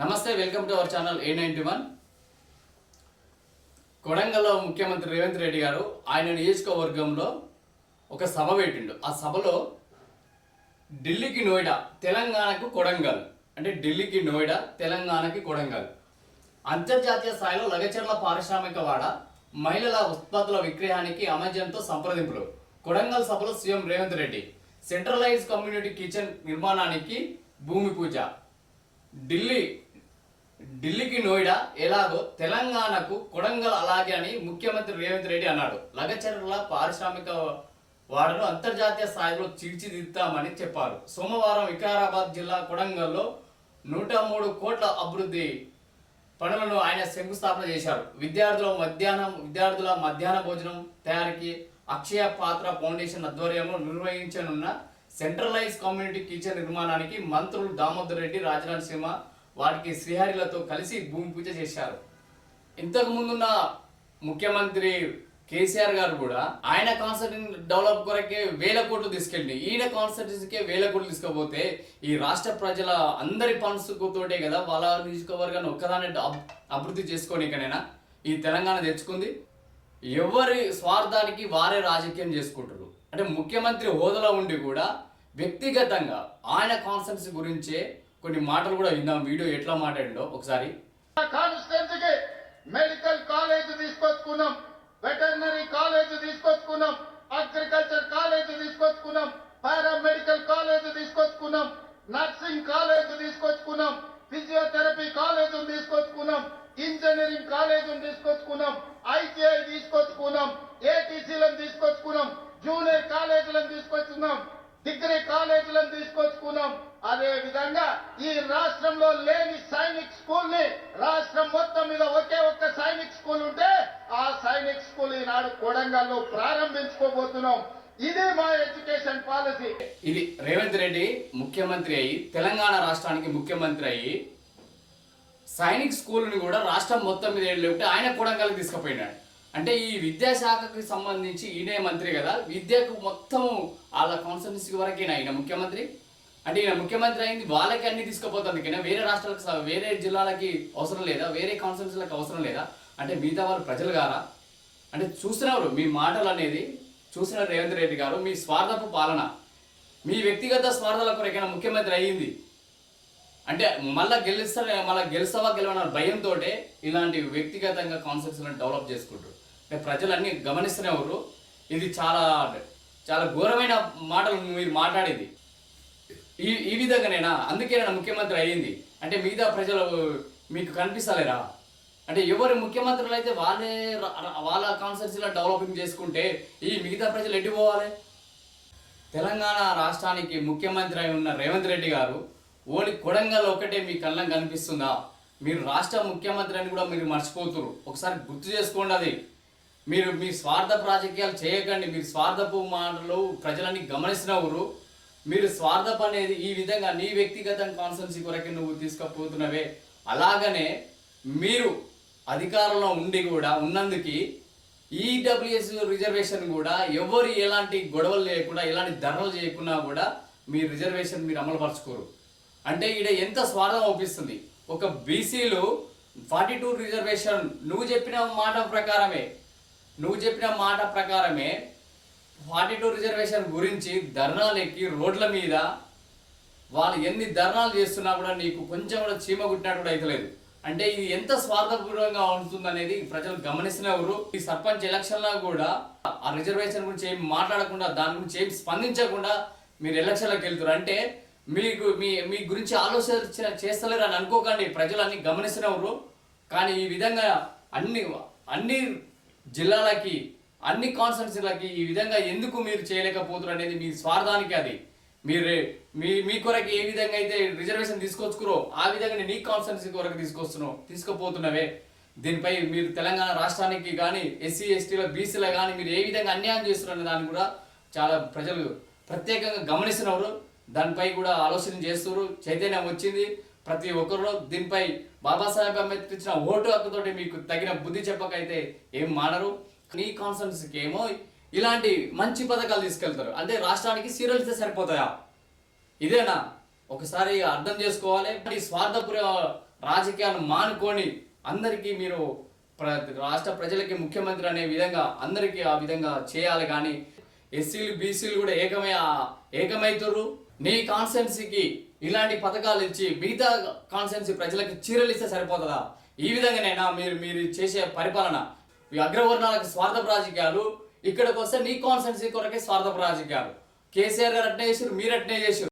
నమస్తే welcome to our channel A ninety one. కొడంగల్లో ముఖ్యమంత్రి రేవంత్ రెడ్డి గారు ఆయన నియోజకవర్గంలో ఒక సభ పెట్టిండు. ఆ సభలో ఢిల్లీకి నోయిడా తెలంగాణకు కొడంగల్. అంటే ఢిల్లీకి నోయిడా తెలంగాణకి కొడంగల్. అంతర్జాతీయ స్థాయిలో లగచర్ల పారిశ్రామిక వాడ మహిళల ఉత్పత్తుల విక్రయానికి అమెజాన్తో సంప్రదింపులు. కొడంగల్ సభలో CM Revanth Reddy centralise community kitchen నిర్మాణానికి భూమి పూజ. ఢిల్లీ ఢిల్లీకి నోయిడా ఎలాగో తెలంగాణకు కొడంగల్ అలాగే అని ముఖ్యమంత్రి రేవంత్ రెడ్డి అన్నాడు. లగచర్ల పారిశ్రామిక వాడను అంతర్జాతీయ స్థాయిలో తీర్చిదిద్దామని చెప్పారు. సోమవారం వికారాబాద్ జిల్లా కొడంగల్లో నూట మూడు కోట్ల అభివృద్ధి పనులను ఆయన శంకుస్థాపన చేశారు. విద్యార్థుల మధ్యాహ్నం విద్యార్థుల మధ్యాహ్న భోజనం తయారీకి అక్షయ పాత్ర ఫౌండేషన్ ఆధ్వర్యంలో నిర్వహించనున్న సెంట్రలైజ్ కమ్యూనిటీ కిచెన్ నిర్మాణానికి మంత్రులు దామోదర్ రెడ్డి రాజనాథ్ సింహ వాటికి శ్రీహరిలతో కలిసి భూమి పూజ చేశారు. ఇంతకు ముందున్న ముఖ్యమంత్రి కేసీఆర్ గారు కూడా ఆయన కాన్స్టిట్యూషన్ డెవలప్ కొరకే వేల కోట్లు తీసుకెళ్ళి ఈయన కాన్స్టిట్యూన్సీకే వేల కోట్లు తీసుకోపోతే ఈ రాష్ట్ర ప్రజల అందరి ఫండ్స్ కదా వాళ్ళ నియోజకవర్గాన్ని ఒక్కదాన్ని అబ్- అభివృద్ధి చేసుకోనికనైనా ఈ తెలంగాణ తెచ్చుకుంది. ఎవరి స్వార్థానికి వారే రాజకీయం చేసుకుంటారు అంటే ముఖ్యమంత్రి హోదాలో ఉండి కూడా వ్యక్తిగతంగా ఆయన కాన్స్టిట్యూన్సీ గురించే కొన్ని మాటలు కూడా విందాం వీడియో ఎట్లా మాట్లాడిండో ఒకసారి. కాన్స్టిట్యున్సీకి మెడికల్ కాలేజ్ తీసుకొచ్చుకున్నాం. వెటర్నరీ కాలేజ్ తీసుకొచ్చుకున్నాం. అగ్రికల్చర్ కాలేజ్ తీసుకొచ్చుకున్నాం. పారామెడికల్ కాలేజ్ తీసుకొచ్చుకున్నాం. నర్సింగ్ కాలేజ్ తీసుకొచ్చుకున్నాం. ఫిజియోథెరపీ కాలేజ్ తీసుకొచ్చుకున్నాం. ఇంజనీరింగ్ కాలేజ్ తీసుకొచ్చుకున్నాం. ఐటీఐ తీసుకొచ్చుకున్నాం. ఏటీసీలను తీసుకొచ్చుకున్నాం. జూనియర్ కాలేజీలను తీసుకొచ్చుకున్నాం. డిగ్రీ కాలేజీలను తీసుకొచ్చుకున్నాం. అదే విధంగా ఈ రాష్ట్రంలో లేని సైనిక్ స్కూల్ని రాష్ట్రం మొత్తం మీద ఒకే ఒక్క సైనిక్ స్కూల్ ఉంటే ఆ సైనిక్ స్కూల్ ఈనాడు కొడంగల్లో ప్రారంభించుకోబోతున్నాం. ఇది మా ఎడ్యుకేషన్ పాలసీ. ఇది రేవంత్ రెడ్డి ముఖ్యమంత్రి అయ్యి తెలంగాణ రాష్ట్రానికి ముఖ్యమంత్రి అయ్యి సైనిక్ స్కూల్ని కూడా రాష్ట్రం మొత్తం మీద లేకపోతే ఆయన కొడంగల్కి తీసుకుపోయినాడు. అంటే ఈ విద్యాశాఖకి సంబంధించి ఈయనే మంత్రి కదా విద్యకు మొత్తం వాళ్ళ కాన్స్టిట్యూన్సీ వరకే ఈయన ముఖ్యమంత్రి. అంటే ఈయన ముఖ్యమంత్రి అయింది వాళ్ళకి అన్ని తీసుకుపోతుంది కానీ వేరే రాష్ట్రాలకు స- వేరే జిల్లాలకి అవసరం లేదా వేరే కాన్స్టిట్యున్సీలకు అవసరం లేదా? అంటే మిగతా వాళ్ళు ప్రజలు గారా అంటే చూస్తున్నారు మీ మాటలు అనేది చూసిన రేవంత్ రెడ్డి గారు మీ స్వార్థపు పాలన. మీ వ్యక్తిగత స్వార్థాల కొరకైనా ముఖ్యమంత్రి అయ్యింది అంటే మళ్ళీ గెలుస్తా మళ్ళీ గెలుస్తావా గెలవన భయంతో ఇలాంటి వ్యక్తిగతంగా కాన్సెప్ట్స్లను డెవలప్ చేసుకుంటారు ప్రజలన్నీ ప్రజలు గమనిస్తూనే ఉన్నారు. ఇది చాలా చాలా ఘోరమైన మాటలు మీరు మాట్లాడేది. ఈ ఈ విధంగానేనా? అందుకేనా ముఖ్యమంత్రి అయ్యింది. అంటే మిగతా ప్రజలు మీకు కనిపిస్తలేరా? అంటే ఎవరు ముఖ్యమంత్రులు అయితే వాళ్ళే వాళ్ళ కాన్సెప్ట్స్లో డెవలపింగ్ చేసుకుంటే ఈ మిగతా ప్రజలు ఎటు పోవాలి? తెలంగాణ రాష్ట్రానికి ముఖ్యమంత్రి అయి ఉన్న రేవంత్ రెడ్డి గారు ఓన్లీ కొడంగల్ ఒకటే మీ కళ్ళం కనిపిస్తుందా? మీరు రాష్ట్ర ముఖ్యమంత్రి అని కూడా మీరు మర్చిపోతున్నారు. ఒకసారి గుర్తు చేసుకోండి అది. మీరు మీ స్వార్థపు రాజకీయాలు చేయకండి. మీరు స్వార్థపు మాటలు ప్రజలని గమనించినవరు మీరు స్వార్థపు అనేది ఈ విధంగా నీ వ్యక్తిగత కాన్సెన్సీ కొరకే నువ్వు తీసుకుపోతున్నవే. అలాగనే మీరు అధికారంలో ఉండి కూడా ఉన్నందుకు ఈడబ్ల్యూఎస్ రిజర్వేషన్ కూడా ఎవరు ఎలాంటి గొడవలు లేకుండా ఎలాంటి ధరలు చేయకుండా కూడా మీ రిజర్వేషన్ మీరు అమలుపరచుకోరు. అంటే ఈడ ఎంత స్వార్థం ఒప్పిస్తుంది ఒక బీసీలు ఫార్టీ టూ రిజర్వేషన్ నువ్వు చెప్పిన మాట ప్రకారమే. నువ్వు చెప్పిన మాట ప్రకారమే ఫార్టీ టూ రిజర్వేషన్ గురించి ధర్నాలు ఎక్కి రోడ్ల మీద వాళ్ళు ఎన్ని ధర్నాలు చేస్తున్నా కూడా నీకు కొంచెం కూడా చీమ కుట్టినట్టు కూడా అయితలేదు అంటే ఇది ఎంత స్వార్థపూర్వంగా ఉంటుంది అనేది ప్రజలు గమనిస్తున్నవారు ఈ సర్పంచ్ ఎలక్షన్లో కూడా ఆ రిజర్వేషన్ గురించి ఏం మాట్లాడకుండా దాని గురించి ఏం స్పందించకుండా మీరు ఎలక్షన్లకు వెళ్తారు అంటే మీకు మీ మీ గురించి ఆలోచన చేస్తలేరు అని అనుకోకండి. ప్రజలు అన్ని గమనిస్తున్నవారు కానీ ఈ విధంగా అన్ని అన్ని జిల్లాలకి అన్ని కాన్స్టిట్యున్సీలకి ఈ విధంగా ఎందుకు మీరు చేయలేకపోతున్నారు అనేది మీ స్వార్థానికి అది. మీరు మీ మీ కొరకు ఏ విధంగా అయితే రిజర్వేషన్ తీసుకొచ్చుకురో ఆ విధంగా నీ కాన్స్టిట్యున్సీ కొరకు తీసుకొస్తున్నావు తీసుకుపోతున్నవే. దీనిపై మీరు తెలంగాణ రాష్ట్రానికి కానీ ఎస్సీ ఎస్టీల బీసీల కానీ మీరు ఏ విధంగా అన్యాయం చేస్తున్నారనే దాన్ని కూడా చాలా ప్రజలు ప్రత్యేకంగా గమనిస్తున్నారు. దానిపై కూడా ఆలోచన చేస్తున్నారు. చైతన్యం వచ్చింది. ప్రతి ఒక్కరు దీనిపై బాబాసాహెబ్ అంబేద్కర్ ఇచ్చిన ఓటు హక్కుతోటి మీకు తగిన బుద్ధి చెప్పకైతే ఏం మానరు? నీ కాన్స్టిట్యున్సీకి ఏమో ఇలాంటి మంచి పథకాలు తీసుకెళ్తారు. అంటే రాష్ట్రానికి సీరియల్ ఇస్తే సరిపోతాయా? ఇదేనా? ఒకసారి అర్థం చేసుకోవాలి. ఈ స్వార్థపుర రాజకీయాలు మానుకొని అందరికీ మీరు ప్ర- రాష్ట్ర ప్రజలకి ముఖ్యమంత్రి అనే విధంగా అందరికీ ఆ విధంగా చేయాలి కానీ ఎస్సీలు బీసీలు కూడా ఏకమై ఏకమైతుర్రు నీ కాన్స్టెన్సీకి ఇలాంటి పథకాలు ఇచ్చి మిగతా కాన్స్టెన్సీ ప్రజలకు చీరలు ఇస్తే సరిపోతుందా? ఈ విధంగానైనా మీరు మీరు చేసే పరిపాలన. ఈ అగ్రవర్ణాలకు స్వార్థపు రాజకీయాలు ఇక్కడికి వస్తే నీ కాన్స్టెన్సీ కొరకే స్వార్థపు రాజకీయాలు. కేసీఆర్ గారు అట్నే చేసారు మీరు అట్నే చేసారు